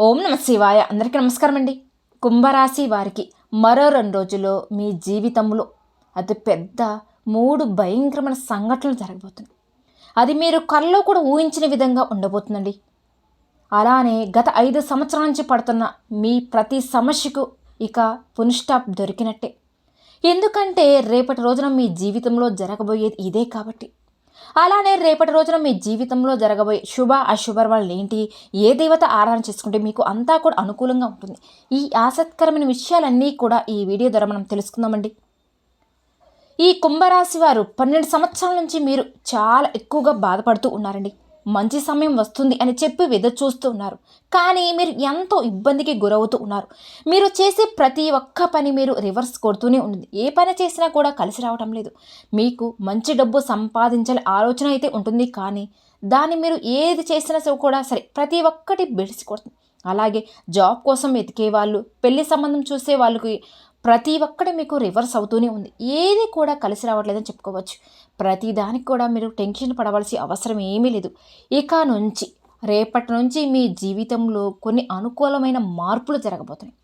ఓం నమ శివాయ. అందరికీ నమస్కారం అండి కుంభరాశి వారికి మరో రెండు రోజుల్లో మీ జీవితంలో అతి పెద్ద మూడు భయంకరమైన సంఘటనలు జరగబోతుంది అది మీరు కల్లో కూడా ఊహించిన విధంగా ఉండబోతుందండి. అలానే గత ఐదు సంవత్సరాల నుంచి పడుతున్న మీ ప్రతి సమస్యకు ఇక పునిస్టాప్ దొరికినట్టే. ఎందుకంటే రేపటి రోజున మీ జీవితంలో జరగబోయేది ఇదే కాబట్టి. అలానే రేపటి రోజున మీ జీవితంలో జరగబోయే శుభ అశుభ ఏంటి? ఏ దేవత ఆరాధన చేసుకుంటే మీకు అంతా కూడా అనుకూలంగా ఉంటుంది? ఈ ఆసక్తికరమైన విషయాలన్నీ కూడా ఈ వీడియో ద్వారా మనం తెలుసుకుందామండి. ఈ కుంభరాశి వారు పన్నెండు సంవత్సరాల నుంచి మీరు చాలా ఎక్కువగా బాధపడుతూ ఉన్నారండి. మంచి సమయం వస్తుంది అని చెప్పి ఎదురు చూస్తూ ఉన్నారు. కానీ మీరు ఎంతో ఇబ్బందికి గురవుతూ ఉన్నారు. మీరు చేసే ప్రతి ఒక్క పని మీరు రివర్స్ కొడుతూనే ఉంది ఏ పని చేసినా కూడా కలిసి రావటం లేదు. మీకు మంచి డబ్బు సంపాదించాలి ఆలోచన అయితే ఉంటుంది కానీ దాన్ని మీరు ఏది చేసినా సరే కూడా సరే ప్రతి ఒక్కటి బెడిసి కొడుతుంది. అలాగే జాబ్ కోసం వెతికే వాళ్ళు పెళ్ళి సంబంధం చూసే వాళ్ళకి ప్రతి ఒక్కటి మీకు రివర్స్ అవుతూనే ఉంది. ఏది కూడా కలిసి రావట్లేదని చెప్పుకోవచ్చు. ప్రతి దానికి కూడా మీరు టెన్షన్ పడవలసి అవసరం ఏమీ లేదు. ఇక నుంచి రేపటి నుంచి మీ జీవితంలో కొన్ని అనుకూలమైన మార్పులు జరగబోతున్నాయి.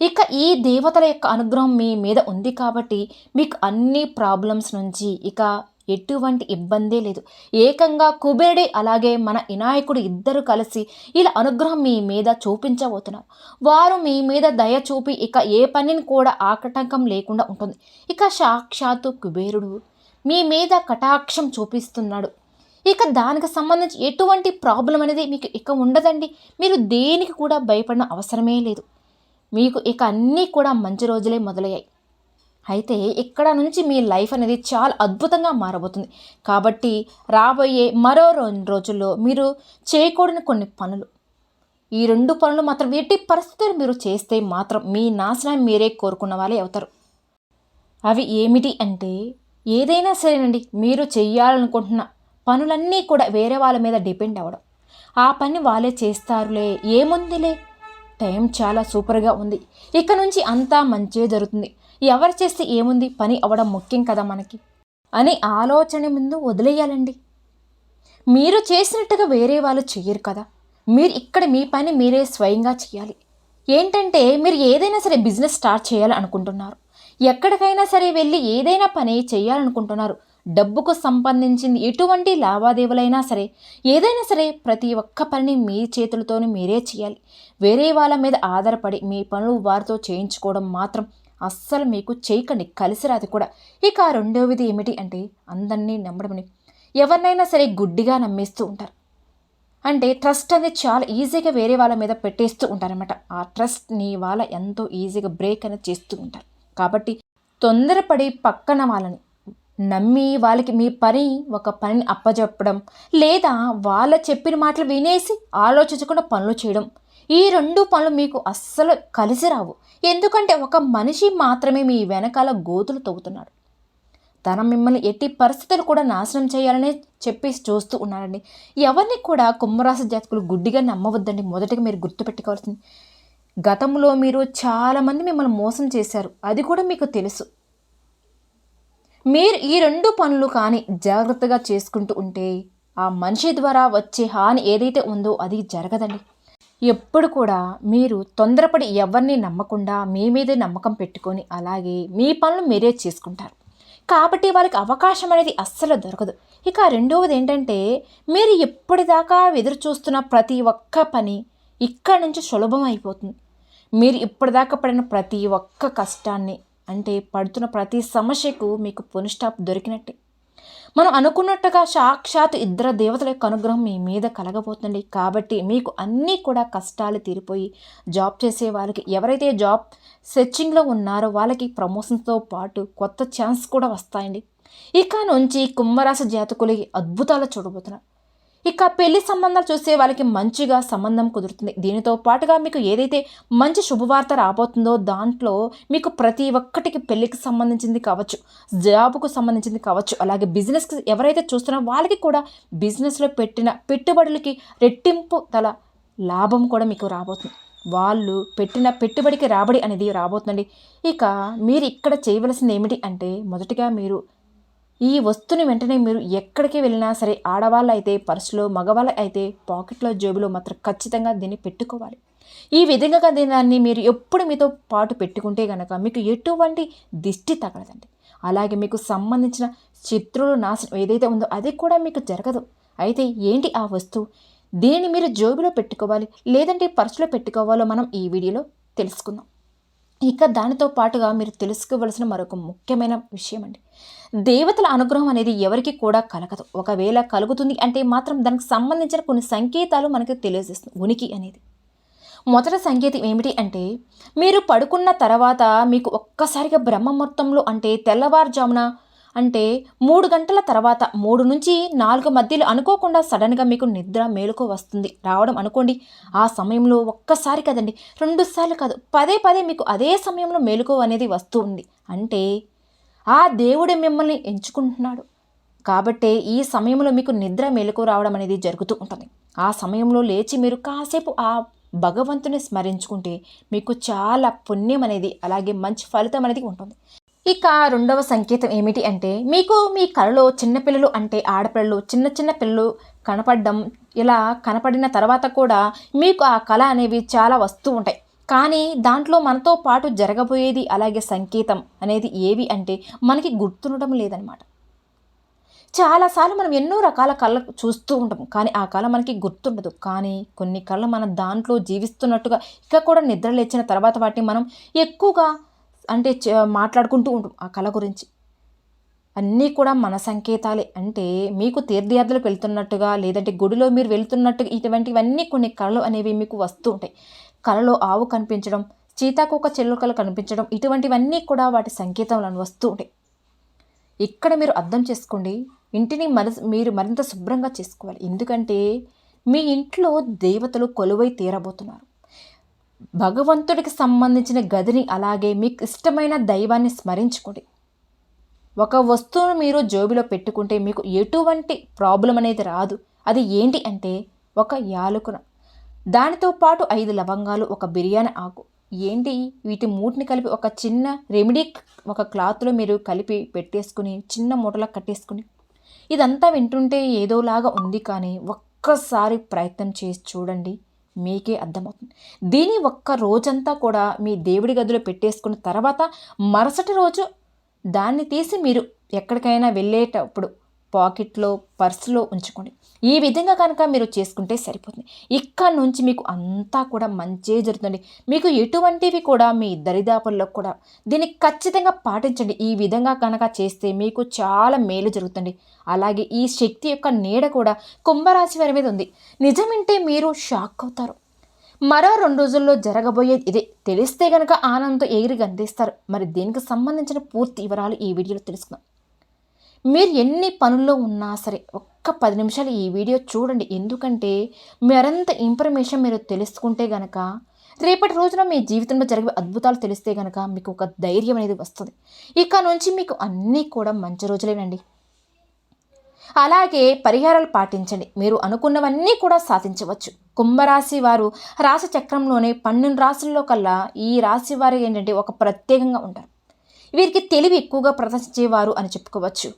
ఇక ఈ దేవతల యొక్క అనుగ్రహం మీ మీద ఉంది కాబట్టి మీకు అన్ని ప్రాబ్లమ్స్ నుంచి ఇక ఎటువంటి ఇబ్బందే లేదు. ఏకంగా కుబేరుడి అలాగే మన వినాయకుడు ఇద్దరు కలిసి ఇలా అనుగ్రహం మీ మీద చూపించబోతున్నారు. వారు మీ మీద దయ చూపి ఇక ఏ పనిని కూడా ఆకటంకం లేకుండా ఉంటుంది. ఇక సాక్షాత్తు కుబేరుడు మీ మీద కటాక్షం చూపిస్తున్నాడు. ఇక దానికి సంబంధించి ఎటువంటి ప్రాబ్లం అనేది మీకు ఇక ఉండదండి. మీరు దేనికి కూడా భయపడిన అవసరమే లేదు. మీకు ఇక అన్నీ కూడా మంచి రోజులే మొదలయ్యాయి. అయితే ఇక్కడ నుంచి మీ లైఫ్ అనేది చాలా అద్భుతంగా మారబోతుంది. కాబట్టి రాబోయే మరో రెండు రోజుల్లో మీరు చేయకూడని కొన్ని పనులు. ఈ రెండు పనులు మాత్రం ఎట్టి పరిస్థితులు మీరు చేస్తే మాత్రం మీ నాశనం మీరే కోరుకున్న వాళ్ళే అవుతారు. అవి ఏమిటి అంటే ఏదైనా సరేనండి మీరు చెయ్యాలనుకుంటున్న పనులన్నీ కూడా వేరే వాళ్ళ మీద డిపెండ్ అవ్వడం. ఆ పని వాళ్ళే చేస్తారులే ఏముందిలే? టైం చాలా సూపర్గా ఉంది. ఇక నుంచి అంతా మంచిగా జరుగుతుంది. ఎవరు చేస్తే ఏముంది? పని అవ్వడం ముఖ్యం కదా మనకి. అని ఆలోచన ముందు వదిలేయాలండి. మీరు చేసినట్టుగా వేరే వాళ్ళు చెయ్యరు కదా. మీరు ఇక్కడ మీ పని మీరే స్వయంగా చేయాలి ఏంటంటే మీరు ఏదైనా సరే బిజినెస్ స్టార్ట్ చేయాలనుకుంటున్నారు. ఎక్కడికైనా సరే వెళ్ళి ఏదైనా పని చేయాలనుకుంటున్నారు. డబ్బుకు సంబంధించింది ఎటువంటి లావాదేవీలైనా సరే ఏదైనా సరే ప్రతి ఒక్క పనిని మీ చేతులతోనే మీరే చేయాలి వేరే వాళ్ళ మీద ఆధారపడి మీ పనులు వారితో చేయించుకోవడం మాత్రం అస్సలు మీకు చేయకండి కలిసి రాదు కూడా. ఇక రెండవది ఏమిటి అంటే అందరినీ నమ్మడమని. ఎవరినైనా సరే గుడ్డిగా నమ్మేస్తూ ఉంటారు. అంటే ట్రస్ట్ అనేది చాలా ఈజీగా వేరే వాళ్ళ మీద పెట్టేస్తూ ఉంటారనమాట ఆ ట్రస్ట్ని వాళ్ళ ఎంతో ఈజీగా బ్రేక్ అనేది చేస్తూ ఉంటారు. కాబట్టి తొందరపడి పక్కన వాళ్ళని నమ్మి వాళ్ళకి మీ పని ఒక పనిని అప్పజెప్పడం లేదా వాళ్ళ చెప్పిన మాటలు వినేసి ఆలోచించకుండా పనులు చేయడం ఈ రెండు పనులు మీకు అస్సలు కలిసి రావు. ఎందుకంటే ఒక మనిషి మాత్రమే మీ వెనకాల గోతులు తవ్వుతున్నాడు. తన మిమ్మల్ని ఎట్టి పరిస్థితులు కూడా నాశనం చేయాలనే చెప్పి చూస్తూ ఉన్నారండి ఎవరిని కూడా కుంభరాశి జాతకులు గుడ్డిగా నమ్మవద్దండి. మొదటిగా మీరు గుర్తుపెట్టుకోవాల్సింది. గతంలో మీరు చాలామంది మిమ్మల్ని మోసం చేశారు. అది కూడా మీకు తెలుసు. మీరు ఈ రెండు పనులు కానీ జాగ్రత్తగా చేసుకుంటూ ఉంటే ఆ మనిషి ద్వారా వచ్చే హాని ఏదైతే ఉందో అది జరగదండి. ఎప్పుడు కూడా మీరు తొందరపడి ఎవరిని నమ్మకుండా మీ మీదే నమ్మకం పెట్టుకొని అలాగే మీ పనులు మీరే చేసుకుంటారు. కాబట్టి వాళ్ళకి అవకాశం అనేది అస్సలు దొరకదు. ఇక రెండవది ఏంటంటే మీరు ఎప్పటిదాకా ఎదురు చూస్తున్న ప్రతి ఒక్క పని ఇక్కడ నుంచి సులభం అయిపోతుంది. మీరు ఇప్పటిదాకా పడిన ప్రతి ఒక్క కష్టాన్ని అంటే పడుతున్న ప్రతి సమస్యకు మీకు పునిస్టాప్ దొరికినట్టే. మనం అనుకున్నట్టుగా సాక్షాత్ ఇద్దరు దేవతల యొక్క అనుగ్రహం మీ మీద కలగబోతుంది కాబట్టి మీకు అన్నీ కూడా కష్టాలు తీరిపోయి జాబ్ చేసే వాళ్ళకి ఎవరైతే జాబ్ సెర్చింగ్లో ఉన్నారో వాళ్ళకి ప్రమోషన్స్తో పాటు కొత్త ఛాన్స్ కూడా వస్తాయండి. ఇక నుంచి కుంభరాశి జాతకులకి అద్భుతాలు చూడబోతున్నారు ఇక పెళ్ళి సంబంధాలు చూసే వాళ్ళకి మంచిగా సంబంధం కుదురుతుంది. దీనితో పాటుగా మీకు ఏదైతే మంచి శుభవార్త రాబోతుందో దాంట్లో మీకు ప్రతి ఒక్కటికి పెళ్ళికి సంబంధించింది కావచ్చు జాబ్కు సంబంధించింది కావచ్చు అలాగే బిజినెస్కి ఎవరైతే చూస్తున్నారో వాళ్ళకి కూడా బిజినెస్లో పెట్టిన పెట్టుబడులకి రెట్టింపు తల లాభం కూడా మీకు రాబోతుంది. వాళ్ళు పెట్టిన పెట్టుబడికి రాబడి అనేది రాబోతుందండి. ఇక మీరు ఇక్కడ చేయవలసింది ఏమిటి అంటే మొదటిగా మీరు ఈ వస్తువుని వెంటనే మీరు ఎక్కడికి వెళ్ళినా సరే ఆడవాళ్ళు అయితే పర్సులో మగవాళ్ళు అయితే పాకెట్లో జేబులో మాత్రం ఖచ్చితంగా దీన్ని పెట్టుకోవాలి. ఈ విధంగా దాన్ని మీరు ఎప్పుడు మీతో పాటు పెట్టుకుంటే కనుక మీకు ఎటువంటి దిష్టి తగలదండి. అలాగే మీకు సంబంధించిన శత్రువులు నాశనం ఏదైతే ఉందో అది కూడా మీకు జరగదు. అయితే ఏంటి ఆ వస్తువు? దీనిని మీరు జోబులో పెట్టుకోవాలి లేదంటే పర్సులో పెట్టుకోవాలో మనం ఈ వీడియోలో తెలుసుకుందాం. ఇక దానితో పాటుగా మీరు తెలుసుకోవలసిన మరొక ముఖ్యమైన విషయం అండి దేవతల అనుగ్రహం అనేది ఎవరికి కూడా కలగదు. ఒకవేళ కలుగుతుంది అంటే మాత్రం దానికి సంబంధించిన కొన్ని సంకేతాలు మనకు తెలియజేస్తుంది ఉనికి అనేది. మొదటి సంకేతం ఏమిటి అంటే మీరు పడుకున్న తర్వాత మీకు ఒక్కసారిగా బ్రహ్మ మొత్తంలో అంటే తెల్లవారుజామున అంటే మూడు గంటల తర్వాత మూడు నుంచి నాలుగు మధ్యలో అనుకోకుండా సడన్గా మీకు నిద్ర మేలుకో వస్తుంది. రావడం అనుకోండి ఆ సమయంలో ఒక్కసారి కదండి రెండుసార్లు కాదు పదే పదే మీకు అదే సమయంలో మేలుకో అనేది వస్తుంది అంటే ఆ దేవుడు మిమ్మల్ని ఎంచుకుంటున్నాడు. కాబట్టే ఈ సమయంలో మీకు నిద్ర మేలుకు రావడం అనేది జరుగుతూ ఉంటుంది. ఆ సమయంలో లేచి మీరు కాసేపు ఆ భగవంతుని స్మరించుకుంటే మీకు చాలా పుణ్యం అనేది అలాగే మంచి ఫలితం అనేది ఉంటుంది. ఇక రెండవ సంకేతం ఏమిటి అంటే మీకు మీ కళలో చిన్నపిల్లలు అంటే ఆడపిల్లలు చిన్న చిన్న పిల్లలు కనపడడం ఇలా కనపడిన తర్వాత కూడా మీకు ఆ కళ అనేవి చాలా వస్తూ ఉంటాయి. కానీ దాంట్లో మనతో పాటు జరగబోయేది అలాగే సంకేతం అనేది ఏవి అంటే మనకి గుర్తుండటం లేదనమాట చాలాసార్లు మనం ఎన్నో రకాల కళ్ళ చూస్తూ ఉంటాం కానీ ఆ కళ మనకి గుర్తుండదు. కానీ కొన్ని కళలు మన దాంట్లో జీవిస్తున్నట్టుగా ఇక కూడా నిద్ర లేచిన తర్వాత వాటిని మనం ఎక్కువగా అంటే మాట్లాడుకుంటూ ఉంటాం ఆ కళ గురించి. అన్నీ కూడా మన సంకేతాలే. అంటే మీకు తీర్థయాత్రలకు వెళ్తున్నట్టుగా లేదంటే గుడిలో మీరు వెళ్తున్నట్టుగా ఇటువంటివన్నీ కొన్ని కళలు అనేవి మీకు వస్తూ ఉంటాయి. కలలో ఆవు కనిపించడం చీతాకోక చెల్లుకలు కనిపించడం ఇటువంటివన్నీ కూడా వాటి సంకేతాలను వస్తూ ఉంటాయి ఇక్కడ మీరు అర్థం చేసుకోండి ఇంటిని మన మీరు మరింత శుభ్రంగా చేసుకోవాలి. ఎందుకంటే మీ ఇంట్లో దేవతలు కొలువై తీరబోతున్నారు. భగవంతుడికి సంబంధించిన గదిని అలాగే మీకు ఇష్టమైన దైవాన్ని స్మరించుకోండి. ఒక వస్తువును మీరు జోబిలో పెట్టుకుంటే మీకు ఎటువంటి ప్రాబ్లం అనేది రాదు. అది ఏంటి అంటే ఒక యాలకున. దానితో పాటు ఐదు లవంగాలు ఒక బిర్యానీ ఆకు. ఏంటి? వీటి మూటిని కలిపి ఒక చిన్న రెమెడీ ఒక క్లాత్లో మీరు కలిపి పెట్టేసుకుని చిన్న మూటలా కట్టేసుకుని. ఇదంతా వింటుంటే ఏదోలాగా ఉంది కానీ ఒక్కసారి ప్రయత్నం చేసి చూడండి మీకే అర్థమవుతుంది. దీని ఒక్క రోజంతా కూడా మీ దేవుడి గదిలో పెట్టేసుకున్న తర్వాత మరుసటి రోజు దాన్ని తీసి మీరు ఎక్కడికైనా వెళ్ళేటప్పుడు పాకెట్లో పర్సులో ఉంచుకోండి. ఈ విధంగా కనుక మీరు చేసుకుంటే సరిపోతుంది. ఇక్కడ నుంచి మీకు అంతా కూడా మంచే జరుగుతుంది. మీకు ఎటువంటివి కూడా మీ దరిదాపుల్లో కూడా దీన్ని ఖచ్చితంగా పాటించండి. ఈ విధంగా కనుక చేస్తే మీకు చాలా మేలు జరుగుతుంది. అలాగే ఈ శక్తి యొక్క నీడ కూడా కుంభరాశి వారి మీద ఉంది. నిజమంటే మీరు షాక్ అవుతారు. మరో రెండు రోజుల్లో జరగబోయేది ఇదే. తెలిస్తే గనక ఆనందంతో ఎగిరి గంధిస్తారు మరి దీనికి సంబంధించిన పూర్తి వివరాలు ఈ వీడియోలో తెలుసుకుందాం. మీరు ఎన్ని పనుల్లో ఉన్నా సరే ఒక్క పది నిమిషాలు ఈ వీడియో చూడండి. ఎందుకంటే మరింత ఇన్ఫర్మేషన్ మీరు తెలుసుకుంటే గనక రేపటి రోజున మీ జీవితంలో జరిగే అద్భుతాలు తెలిస్తే గనక మీకు ఒక ధైర్యం అనేది వస్తుంది. ఇక నుంచి మీకు అన్నీ కూడా మంచి రోజులేనండి. అలాగే పరిహారాలు పాటించండి. మీరు అనుకున్నవన్నీ కూడా సాధించవచ్చు. కుంభరాశి వారు రాశి చక్రంలోనే పన్నెండు రాశుల్లో కల్లా ఈ రాశి వారు ఏంటంటే ఒక ప్రత్యేకంగా ఉంటారు. వీరికి తెలివి ఎక్కువగా ప్రదర్శించేవారు అని చెప్పుకోవచ్చు.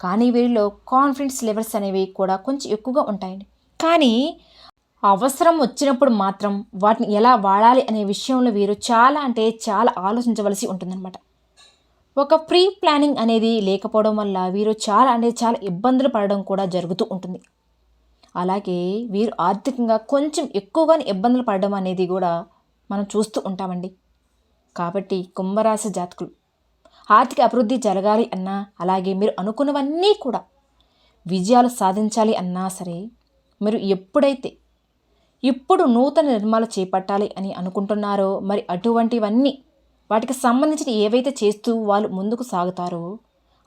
కానీ వీరిలో కాన్ఫిడెన్స్ లెవెల్స్ అనేవి కూడా కొంచెం ఎక్కువగా ఉంటాయండి. కానీ అవసరం వచ్చినప్పుడు మాత్రం వాటిని ఎలా వాడాలి అనే విషయంలో వీరు చాలా అంటే చాలా ఆలోచించవలసి ఉంటుందన్నమాట. ఒక ప్రీ ప్లానింగ్ అనేది లేకపోవడం వల్ల వీరు చాలా అంటే చాలా ఇబ్బందులు పడడం కూడా జరుగుతూ ఉంటుంది. అలాగే వీరు ఆర్థికంగా కొంచెం ఎక్కువగానే ఇబ్బందులు పడడం అనేది కూడా మనం చూస్తూ ఉంటామండి. కాబట్టి కుంభరాశి జాతకులు ఆర్థిక అభివృద్ధి జరగాలి అన్నా అలాగే మీరు అనుకున్నవన్నీ కూడా విజయాలు సాధించాలి అన్నా సరే మీరు ఎప్పుడైతే ఇప్పుడు నూతన నిర్మాణాలు చేపట్టాలి అని అనుకుంటున్నారో మరి అటువంటివన్నీ వాటికి సంబంధించిన ఏవైతే చేస్తూ వాళ్ళు ముందుకు సాగుతారో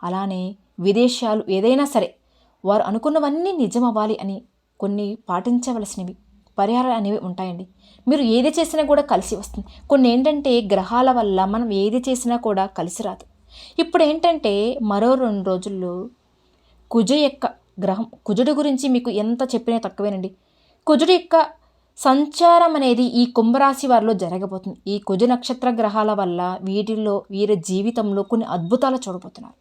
అలానే విదేశాలు ఏదైనా సరే వారు అనుకున్నవన్నీ నిజమవ్వాలి అని కొన్ని పాటించవలసినవి. పరిహారాలు అనేవి ఉంటాయండి. మీరు ఏది చేసినా కూడా కలిసి వస్తుంది. కొన్ని ఏంటంటే గ్రహాల వల్ల మనం ఏది చేసినా కూడా కలిసి రాదు. ఇప్పుడు ఏంటంటే మరో రెండు రోజుల్లో కుజు యొక్క గ్రహం కుజుడు గురించి మీకు ఎంత చెప్పినా తక్కువేనండి. కుజుడు యొక్క సంచారం అనేది ఈ కుంభరాశి వారిలో జరగబోతుంది. ఈ కుజ నక్షత్ర గ్రహాల వల్ల వీటిల్లో వీరి జీవితంలో కొన్ని అద్భుతాలు చూడబోతున్నారు.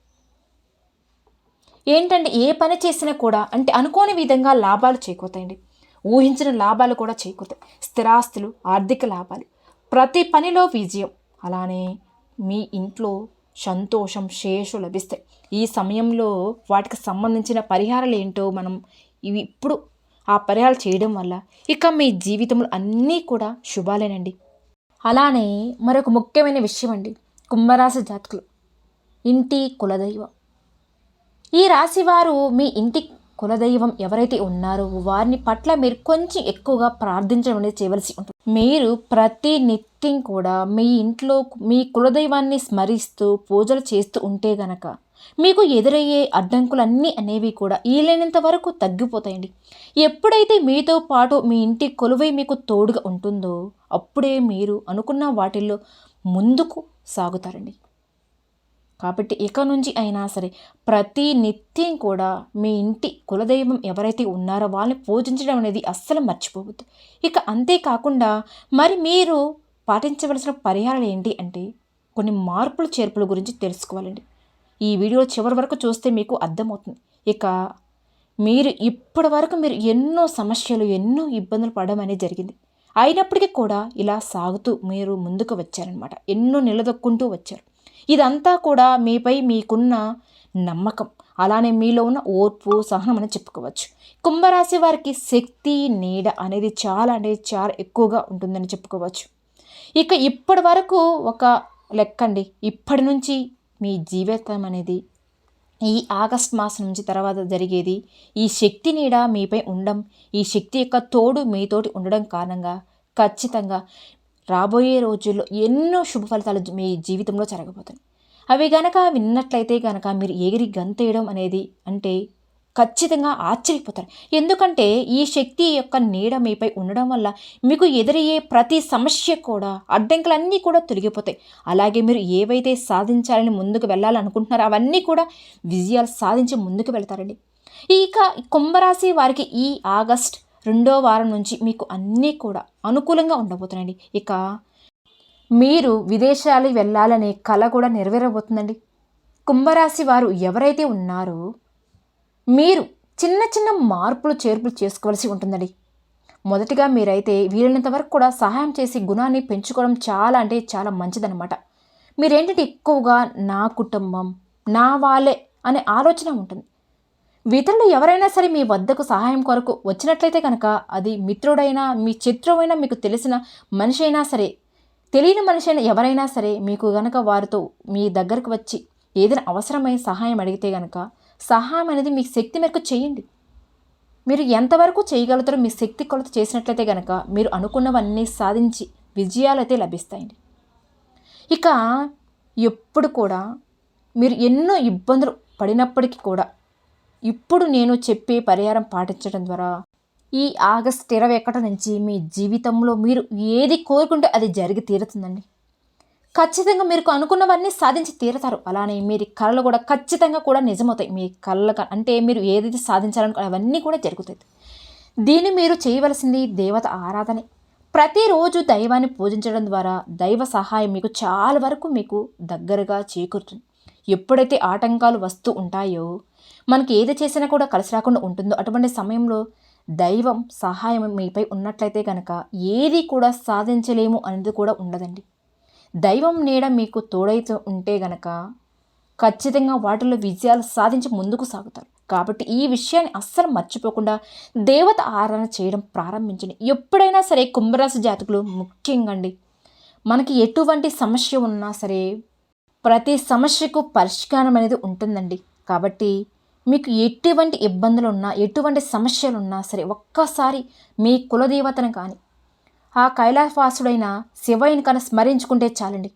ఏంటంటే ఏ పని చేసినా కూడా అంటే అనుకోని విధంగా లాభాలు చేకూతాయండి ఊహించిన లాభాలు కూడా చేకూరుతాయి. స్థిరాస్తులు ఆర్థిక లాభాలు. ప్రతి పనిలో విజయం. అలానే మీ ఇంట్లో సంతోషం శేషు లభిస్తాయి. ఈ సమయంలో వాటికి సంబంధించిన పరిహారాలు ఏంటో మనం ఇవి ఇప్పుడు ఆ పరిహారాలు చేయడం వల్ల ఇక మీ జీవితంలో అన్నీ కూడా శుభాలేనండి. అలానే మరొక ముఖ్యమైన విషయం అండి. కుంభరాశి జాతకులు. ఇంటి కులదైవం. ఈ రాశి వారు మీ ఇంటి కులదైవం ఎవరైతే ఉన్నారో వారిని పట్ల మీరు కొంచెం ఎక్కువగా ప్రార్థించడం అనేది చేయవలసి ఉంటుంది. మీరు ప్రతి నిత్యం కూడా మీ ఇంట్లో మీ కులదైవాన్ని స్మరిస్తూ పూజలు చేస్తూ ఉంటే గనక మీకు ఎదురయ్యే అడ్డంకులన్నీ అనేవి కూడా ఈలైనంత వరకు తగ్గిపోతాయండి. ఎప్పుడైతే మీతో పాటు మీ ఇంటి కొలువై మీకు తోడుగా ఉంటుందో అప్పుడే మీరు అనుకున్న వాటిల్లో ముందుకు సాగుతారండి. కాబట్టి ఇక నుంచి అయినా సరే ప్రతి నిత్యం కూడా మీ ఇంటి కులదైవం ఎవరైతే ఉన్నారో వాళ్ళని పూజించడం అనేది అస్సలు మర్చిపోవద్దు. ఇక అంతేకాకుండా మరి మీరు పాటించవలసిన పరిహారాలు ఏంటి అంటే కొన్ని మార్పులు చేర్పుల గురించి తెలుసుకోవాలండి. ఈ వీడియో చివరి వరకు చూస్తే మీకు అర్థమవుతుంది. ఇక మీరు ఇప్పటి వరకు మీరు ఎన్నో సమస్యలు ఎన్నో ఇబ్బందులు పడడం అనేది జరిగింది. అయినప్పటికీ కూడా ఇలా సాగుతూ మీరు ముందుకు వచ్చారనమాట ఎన్నో నిలదొక్కుంటూ వచ్చారు. ఇదంతా కూడా మీపై మీకున్న నమ్మకం. అలానే మీలో ఉన్న ఓర్పు సహనం అని చెప్పుకోవచ్చు. కుంభరాశి వారికి శక్తి నీడ అనేది చాలా అంటే చాలా ఎక్కువగా ఉంటుందని చెప్పుకోవచ్చు. ఇక ఇప్పటి వరకు ఒక లెక్కండి. ఇప్పటి నుంచి మీ జీవితం అనేది ఈ ఆగస్ట్ మాసం నుంచి తర్వాత జరిగేది. ఈ శక్తి నీడ మీపై ఉండడం ఈ శక్తి యొక్క తోడు మీతోటి ఉండడం కారణంగా ఖచ్చితంగా రాబోయే రోజుల్లో ఎన్నో శుభ ఫలితాలు మీ జీవితంలో జరగబోతాయి అవి గనక విన్నట్లయితే గనక మీరు ఎగిరి గంతేయడం అనేది అంటే ఖచ్చితంగా ఆశ్చర్యపోతారు. ఎందుకంటే ఈ శక్తి యొక్క నీడ మీపై ఉండడం వల్ల మీకు ఎదురయ్యే ప్రతి సమస్య కూడా అడ్డంకులన్నీ కూడా తొలగిపోతాయి. అలాగే మీరు ఏవైతే సాధించాలని ముందుకు వెళ్ళాలనుకుంటున్నారో అవన్నీ కూడా విజయాలు సాధించి ముందుకు వెళ్తారండి. ఇక కుంభరాశి వారికి ఈ ఆగస్ట్ రెండో వారం నుంచి మీకు అన్నీ కూడా అనుకూలంగా ఉండబోతున్నాయండి. ఇక మీరు విదేశాలు వెళ్ళాలనే కళ కూడా నెరవేరబోతుందండి. కుంభరాశి వారు ఎవరైతే ఉన్నారో మీరు చిన్న చిన్న మార్పులు చేర్పులు చేసుకోవాల్సి ఉంటుందండి. మొదటిగా మీరైతే వీలైనంత వరకు కూడా సహాయం చేసి గుణాన్ని పెంచుకోవడం చాలా అంటే చాలా మంచిదన్నమాట. మీరేంటంటే ఎక్కువగా నా కుటుంబం నా వాళ్ళే అనే ఆలోచన ఉంటుంది. ఇతరులు ఎవరైనా సరే మీ వద్దకు సహాయం కొరకు వచ్చినట్లయితే కనుక అది మిత్రుడైనా మీ శత్రువైనా మీకు తెలిసిన మనిషి అయినా సరే తెలియని మనిషి అయినా ఎవరైనా సరే మీకు గనక వారితో మీ దగ్గరకు వచ్చి ఏదైనా అవసరమైన సహాయం అడిగితే గనక సహాయం అనేది మీ శక్తి మేరకు చేయండి. మీరు ఎంతవరకు చేయగలుగుతారో మీ శక్తి కొలత చేసినట్లయితే కనుక మీరు అనుకున్నవన్నీ సాధించి విజయాలు అయితే లభిస్తాయండి. ఇక ఎప్పుడు కూడా మీరు ఎన్నో ఇబ్బందులు పడినప్పటికీ కూడా ఇప్పుడు నేను చెప్పే పరిహారం పాటించడం ద్వారా ఈ ఆగస్ట్ ఇరవై ఒకటి నుంచి మీ జీవితంలో మీరు ఏది కోరుకుంటే అది జరిగి తీరుతుందండి. ఖచ్చితంగా మీరు అనుకున్నవన్నీ సాధించి తీరతారు. అలానే మీరు కళలు కూడా ఖచ్చితంగా కూడా నిజమవుతాయి. మీ కళ్ళ అంటే మీరు ఏదైతే సాధించాలనుకో అవన్నీ కూడా జరుగుతాయి. దీన్ని మీరు చేయవలసింది దేవత ఆరాధనే. ప్రతిరోజు దైవాన్ని పూజించడం ద్వారా దైవ సహాయం మీకు చాలా వరకు మీకు దగ్గరగా చేకూరుతుంది. ఎప్పుడైతే ఆటంకాలు వస్తూ ఉంటాయో మనకి ఏది చేసినా కూడా కలిసి రాకుండా ఉంటుందో అటువంటి సమయంలో దైవం సహాయం మీపై ఉన్నట్లయితే కనుక ఏది కూడా సాధించలేము అనేది కూడా ఉండదండి. దైవం నీడ మీకు తోడైతే ఉంటే గనక ఖచ్చితంగా వాటిలో విజయాలు సాధించి ముందుకు సాగుతారు. కాబట్టి ఈ విషయాన్ని అస్సలు మర్చిపోకుండా దేవత ఆరాధన చేయడం ప్రారంభించండి. ఎప్పుడైనా సరే కుంభరాశి జాతకులు ముఖ్యంగా అండి మనకి ఎటువంటి సమస్య ఉన్నా సరే ప్రతి సమస్యకు పరిష్కారం అనేది ఉంటుందండి. కాబట్టి మీకు ఎటువంటి ఇబ్బందులు ఉన్నా ఎటువంటి సమస్యలు ఉన్నా సరే ఒక్కసారి మీ కులదేవతను కానీ ఆ కైలాసవాసుడైన శివయ్యని కానీ స్మరించుకుంటే చాలండి.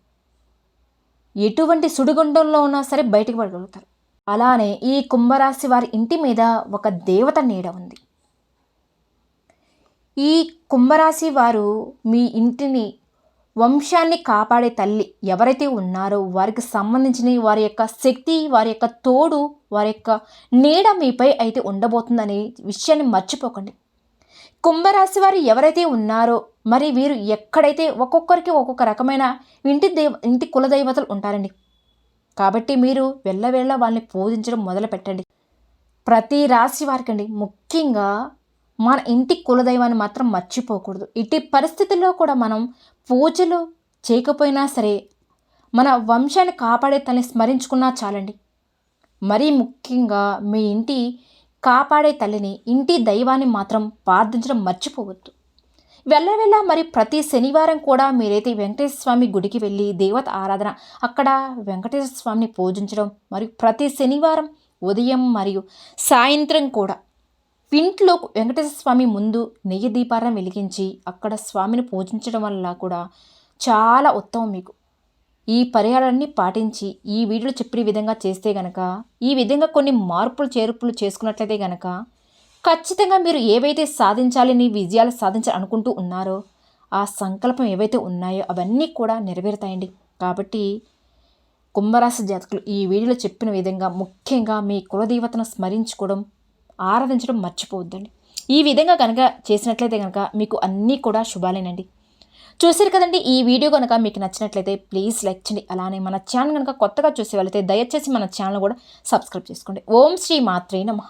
ఎటువంటి సుడిగుండంలో ఉన్నా సరే బయటికి పడగలుగుతారు. అలానే ఈ కుంభరాశి వారి ఇంటి మీద ఒక దేవత నీడ ఉంది. ఈ కుంభరాశి వారు మీ ఇంటిని వంశాన్ని కాపాడే తల్లి ఎవరైతే ఉన్నారో వారికి సంబంధించిన వారి యొక్క శక్తి వారి యొక్క తోడు వారి యొక్క నీడ మీపై అయితే ఉండబోతుందనే విషయాన్ని మర్చిపోకండి. కుంభరాశి వారు ఎవరైతే ఉన్నారో మరి వీరు ఎక్కడైతే ఒక్కొక్కరికి ఒక్కొక్క రకమైన ఇంటి దేవ ఇంటి కులదైవతలు ఉంటారండి. కాబట్టి మీరు వెళ్ళవేళ్ళ వాళ్ళని పూజించడం మొదలు పెట్టండి ప్రతి రాశి వారికండి ముఖ్యంగా మన ఇంటి కులదైవాన్ని మాత్రం మర్చిపోకూడదు. ఇట్టి పరిస్థితుల్లో కూడా మనం పూజలు చేయకపోయినా సరే మన వంశాన్ని కాపాడే తల్లిని స్మరించుకున్నా చాలండి. మరీ ముఖ్యంగా మీ ఇంటి కాపాడే తల్లిని ఇంటి దైవాన్ని మాత్రం ప్రార్థించడం మర్చిపోవద్దు. వెళ్ళవెళ్ళ మరి ప్రతి శనివారం కూడా మీరైతే వెంకటేశ్వర స్వామి గుడికి వెళ్ళి దేవత ఆరాధన అక్కడ వెంకటేశ్వర స్వామిని పూజించడం మరియు ప్రతి శనివారం ఉదయం మరియు సాయంత్రం కూడా ఇంట్లో వెంకటేశ్వర స్వామి ముందు నెయ్యి దీపారం వెలిగించి అక్కడ స్వామిని పూజించడం వల్ల కూడా చాలా ఉత్తమం మీకు. ఈ పరిహారాన్ని పాటించి ఈ వీడియోలో చెప్పిన విధంగా చేస్తే గనక ఈ విధంగా కొన్ని మార్పులు చేర్పులు చేసుకున్నట్లయితే గనక ఖచ్చితంగా మీరు ఏవైతే సాధించాలని విజయాలు సాధించాలి అనుకుంటూ ఉన్నారో ఆ సంకల్పం ఏవైతే ఉన్నాయో అవన్నీ కూడా నెరవేరుతాయండి. కాబట్టి కుంభరాశి జాతకులు ఈ వీడియోలో చెప్పిన విధంగా ముఖ్యంగా మీ కులదేవతను స్మరించుకోవడం ఆరాధించడం మర్చిపోవద్దండి. ఈ విధంగా కనుక చేసినట్లయితే కనుక మీకు అన్నీ కూడా శుభాలేనండి. చూసారు కదండి ఈ వీడియో కనుక మీకు నచ్చినట్లయితే ప్లీజ్ లైక్ చేయండి. అలానే మన ఛానల్ కనుక కొత్తగా చూసే వాళ్ళైతే దయచేసి మన ఛానల్ కూడా సబ్స్క్రైబ్ చేసుకోండి. ఓం శ్రీ మాత్రే నమః.